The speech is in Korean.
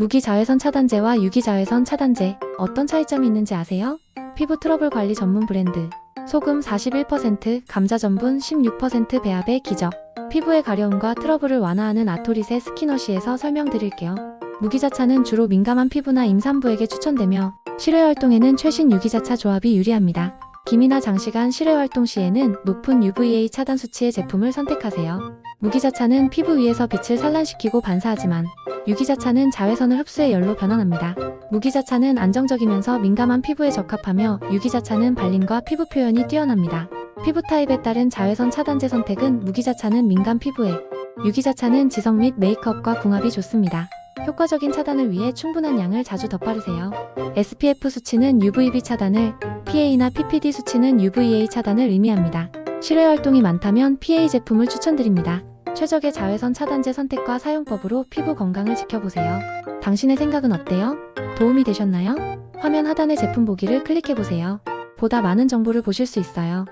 무기자외선 차단제와 유기자외선 차단제 어떤 차이점이 있는지 아세요? 피부 트러블 관리 전문 브랜드 소금 41%, 감자 전분 16% 배합의 기적 피부의 가려움과 트러블을 완화하는 아토리세 스키너시에서 설명드릴게요. 무기자차는 주로 민감한 피부나 임산부에게 추천되며 실외 활동에는 최신 유기자차 조합이 유리합니다. 기미나 장시간 실외 활동 시에는 높은 UVA 차단 수치의 제품을 선택하세요. 무기자차는 피부 위에서 빛을 산란시키고 반사하지만 유기자차는 자외선을 흡수해 열로 변환합니다. 무기자차는 안정적이면서 민감한 피부에 적합하며 유기자차는 발림과 피부 표현이 뛰어납니다. 피부 타입에 따른 자외선 차단제 선택은 무기자차는 민감 피부에, 유기자차는 지성 및 메이크업과 궁합이 좋습니다. 효과적인 차단을 위해 충분한 양을 자주 덧바르세요. SPF 수치는 UVB 차단을, PA나 PPD 수치는 UVA 차단을 의미합니다. 실외 활동이 많다면 PA 제품을 추천드립니다. 최적의 자외선 차단제 선택과 사용법으로 피부 건강을 지켜보세요. 당신의 생각은 어때요? 도움이 되셨나요? 화면 하단의 제품 보기를 클릭해보세요. 보다 많은 정보를 보실 수 있어요.